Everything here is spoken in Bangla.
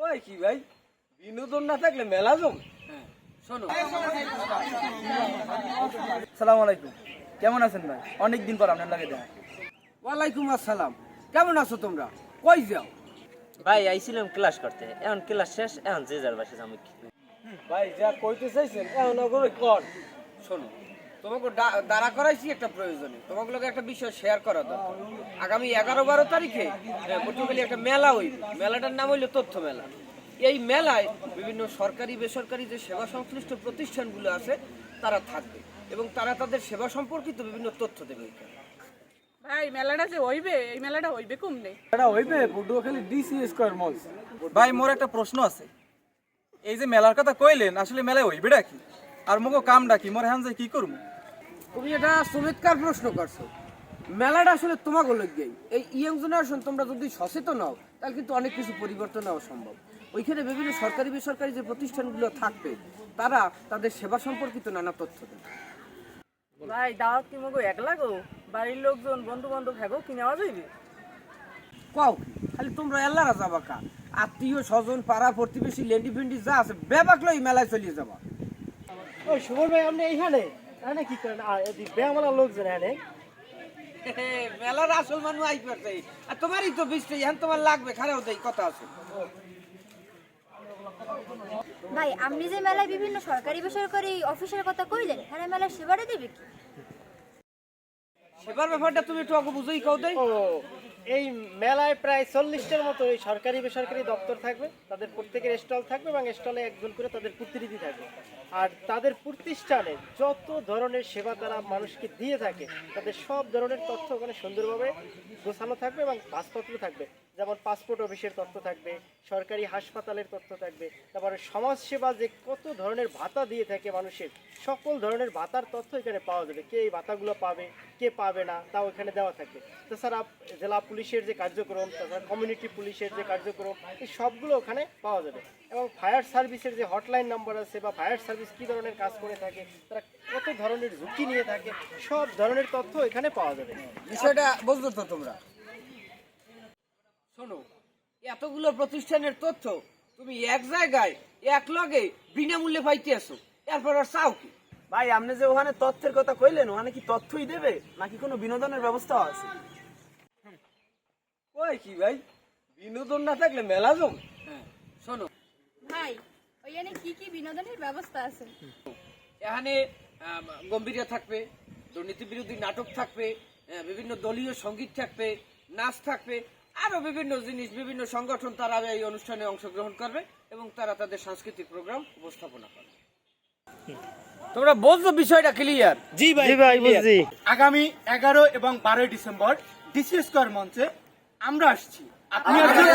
কই কি ভাই? বিনোদন না থাকলে মেলা জম। হ্যাঁ শোনো। সালাম আলাইকুম। কেমন আছেন ভাই? অনেক দিন পর আপনার লাগে দেখা। ওয়ালাইকুম আসসালাম। কেমন আছো তোমরা? কই যাও? ভাই আইছিলাম ক্লাস করতে। এখন ক্লাস শেষ এখন যে যার বাসে যাব কি ভাই যা কইতে চাইছেন এখন ওগুলো কর। শোনো তোমাকে ডা- দাঁড়া করাইছি একটা প্রয়োজনে। তোমাকে লোক একটা বিষয় শেয়ার করা দরকার। আগামী এগারো বারো তারিখে হ্যাঁ, একটা মেলা হইবে। মেলাটার নাম হইল তথ্য মেলা। এই মেলায় বিভিন্ন সরকারি বেসরকারি যে সেবা সংশ্লিষ্ট প্রতিষ্ঠানগুলো আছে তারা থাকবে এবং তারা তাদের সেবা সম্পর্কিত বিভিন্ন তথ্য দেবে ভাই মেলাটা যে হইবে এই মেলাটা হইবে কমনে এটা হইবে পটুয়াখালী ডিসি স্কোয়ার মল ভাই মোর একটা প্রশ্ন আছে। এই যে মেলার কথা কইলেন আসলে মেলায় হইবেটা কি? আর মোকে কামটা কি? মোর হ্যান যাই কি করব তুমি এটা চমৎকার প্রশ্ন করছ। মেলাটা আসলে তোমাকে লগিয়েই এই ইয়ং জেনারেশন তোমরা যদি সচেতন হও তাহলে কিন্তু অনেক কিছু পরিবর্তন হওয়া সম্ভব। ওইখানে বিভিন্ন সরকারি বেসরকারি যে প্রতিষ্ঠানগুলো থাকবে তারা তাদের সেবা সম্পর্কিত নানা তথ্য দেবে। ভাই দাওয়াত কি মগো এক লাগো বাড়ির লোকজন বন্ধু বান্ধব হ্যাগো কি নেওয়া যাইবে? কও কি? খালি তোমরা এল্লারা যাবা কা? আত্মীয় স্বজন পাড়া প্রতিবেশী লেন্ডি ফেন্ডি যা আছে বেবাক লই মেলায় চলিয়ে যাবা। ওই সুমন ভাই আপনি এইখানে? এখানে কি করেন? আর দিব্যে আমার লোকজন এখানে। মেলার আসল মানুষ আই পারছে। আর তোমারই তো বৃষ্টি এখন তোমার লাগবে খারাপ দেই কথা আছে। ভাই আপনি যে মেলায় বিভিন্ন সরকারি বেসরকারি অফিসের কথা কইলেন হ্যাঁ মেলার সেবাটা দেবে কি? সেবার ব্যাপারটা তুমি একটু আগে বুঝেই কও দেই। ও এই মেলায় প্রায় চল্লিশটার মতো এই সরকারি, বেসরকারি দপ্তর থাকবে। তাদের প্রত্যেকের স্টল থাকবে এবং স্টলে একজন করে তাদের প্রতিনিধি থাকবে। আর তাদের প্রতিষ্ঠানে যত ধরনের সেবা তারা মানুষকে দিয়ে থাকে, তাদের সব ধরনের তথ্য ওখানে সুন্দরভাবে গোছানো থাকবে এবং পাসপত্র থাকবে। যেমন পাসপোর্ট অফিসের তথ্য থাকবে, সরকারি হাসপাতালের তথ্য থাকবে, তারপরে সমাজসেবা যে কত ধরনের ভাতা দিয়ে থাকে মানুষের, সকল ধরনের ভাতার তথ্য এখানে পাওয়া যাবে। কে এই ভাতাগুলো পাবে, কে পাবে না, তাও এখানে দেওয়া থাকবে। তাছাড়া জেলা পুলিশের যে কার্যক্রম তাছাড়া কমিউনিটি পুলিশের যে কার্যক্রম এই সবগুলো ওখানে পাওয়া যাবে। এবং ফায়ার সার্ভিসের যে হটলাইন নাম্বার আছে বা ফায়ার সার্ভিস কী ধরনের কাজ করে থাকে তারা কত ধরনের ঝুঁকি নিয়ে থাকে সব ধরনের তথ্য এখানে পাওয়া যাবে। বিষয়টা বুঝলো তো তোমরা? শোনো এতগুলো প্রতিষ্ঠানের তথ্য তুমি এক জায়গায় এক লগে বিনামূল্যে পাইতে আসো। এরপর আর চাও কি? ভাই আপনি যে ওখানে তথ্যের কথা কইলেন ওখানে কি তথ্যই দেবে? নাকি কোনো বিনোদনের ব্যবস্থা আছে? কই কি ভাই? বিনোদন না থাকলে মেলা জম। হ্যাঁ শোনো। ভাই ওইখানে কি কি বিনোদনের ব্যবস্থা আছে? এখানে গম্ভীরা থাকবে দুর্নীতি বিরোধী নাটক থাকবে বিভিন্ন দলীয় সংগীত থাকবে নাচ থাকবে আরও বিভিন্ন জিনিস বিভিন্ন সংগঠন তারা এই অনুষ্ঠানে অংশগ্রহণ করবে এবং তারা তাদের সাংস্কৃতিক প্রোগ্রাম উপস্থাপনা করবে। তোমরা বলছো বিষয়টা ক্লিয়ার জি ভাই জি ভাই বুঝছি। আগামী এগারো এবং বারোই ডিসেম্বর ডিসি স্কোয়ার মঞ্চে আমরা আসছি। আপনি আসলে